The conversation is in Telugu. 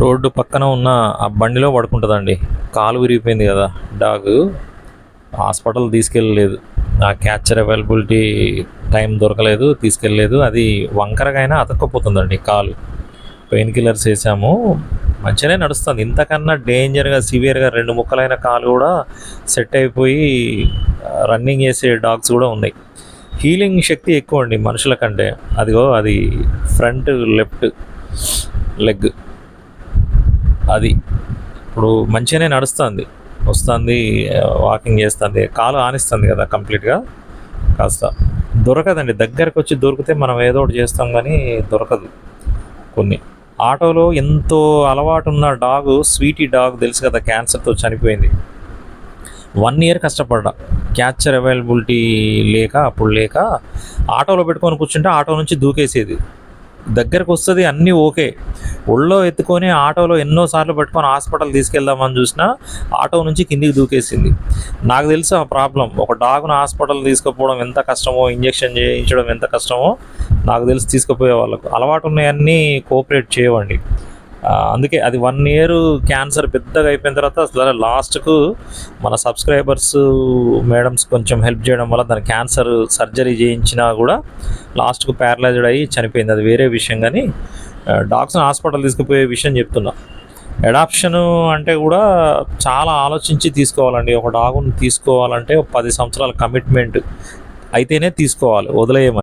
రోడ్డు పక్కన ఉన్న ఆ బండిలో పడుకుంటుందండి. కాలు విరిగిపోయింది కదా డాగ్. హాస్పిటల్ తీసుకెళ్ళలేదు. ఆ క్యాచర్ అవైలబిలిటీ టైం దొరకలేదు తీసుకెళ్ళలేదు. అది వంకరగా అయినా అతక్కపోతుందండి కాలు. పెయిన్ కిల్లర్స్ వేసాము. మంచిగానే నడుస్తుంది. ఇంతకన్నా డేంజర్గా సివియర్గా రెండు ముక్కలైన కాలు కూడా సెట్ అయిపోయి రన్నింగ్ చేసే డాగ్స్ కూడా ఉన్నాయి. హీలింగ్ శక్తి ఎక్కువ అండి మనుషుల కంటే. అదిగో అది ఫ్రంట్ లెఫ్ట్ లెగ్. అది. ఇప్పుడు మంచిగానే నడుస్తుంది. వస్తుంది వాకింగ్ చేస్తుంది కాలు ఆనిస్తుంది కదా కంప్లీట్గా. కాస్త దొరకదండి. దగ్గరకు వచ్చి దొరికితే మనం ఏదో ఒకటి చేస్తాం కానీ దొరకదు కొన్ని. ఆటోలో ఎంతో అలవాటు ఉన్న డాగ్ స్వీటీ డాగ్ తెలుసు కదా క్యాన్సర్తో చనిపోయింది. వన్ ఇయర్ కష్టపడ్డా. క్యాచర్ అవైలబిలిటీ లేక అప్పుడు లేక ఆటోలో పెట్టుకొని కూర్చుంటే ఆటో నుంచి దూకేసేది. దగ్గరకు వస్తుంది అన్నీ ఓకే. ఒళ్ళో ఎత్తుకొని ఆటోలో ఎన్నోసార్లు పెట్టుకొని హాస్పిటల్ తీసుకెళ్దామని చూసినా ఆటో నుంచి కిందికి దూకేసింది. నాకు తెలుసు ఆ ప్రాబ్లం. ఒక డాగ్ను హాస్పిటల్ తీసుకుపోవడం ఎంత కష్టమో ఇంజెక్షన్ చేయించడం ఎంత కష్టమో నాకు తెలిసి తీసుకుపోయే వాళ్ళకు. అలవాటు ఉన్నాయన్నీ కోఆపరేట్ చేయవండి. అందుకే అది వన్ ఇయర్ క్యాన్సర్ పెద్దగా అయిపోయిన తర్వాత అసలు లాస్ట్కు మన సబ్స్క్రైబర్స్ మేడమ్స్ కొంచెం హెల్ప్ చేయడం వల్ల దాని క్యాన్సర్ సర్జరీ చేయించినా కూడా లాస్ట్కు ప్యారలైజ్డ్ అయ్యి చనిపోయింది. అది వేరే విషయం కానీ డాగ్స్ని హాస్పిటల్ తీసుకుపోయే విషయం చెప్తున్నా. అడాప్షన్ అంటే కూడా చాలా ఆలోచించి తీసుకోవాలండి. ఒక డాగును తీసుకోవాలంటే పది సంవత్సరాల కమిట్మెంట్ అయితేనే తీసుకోవాలి. వదిలేయమని.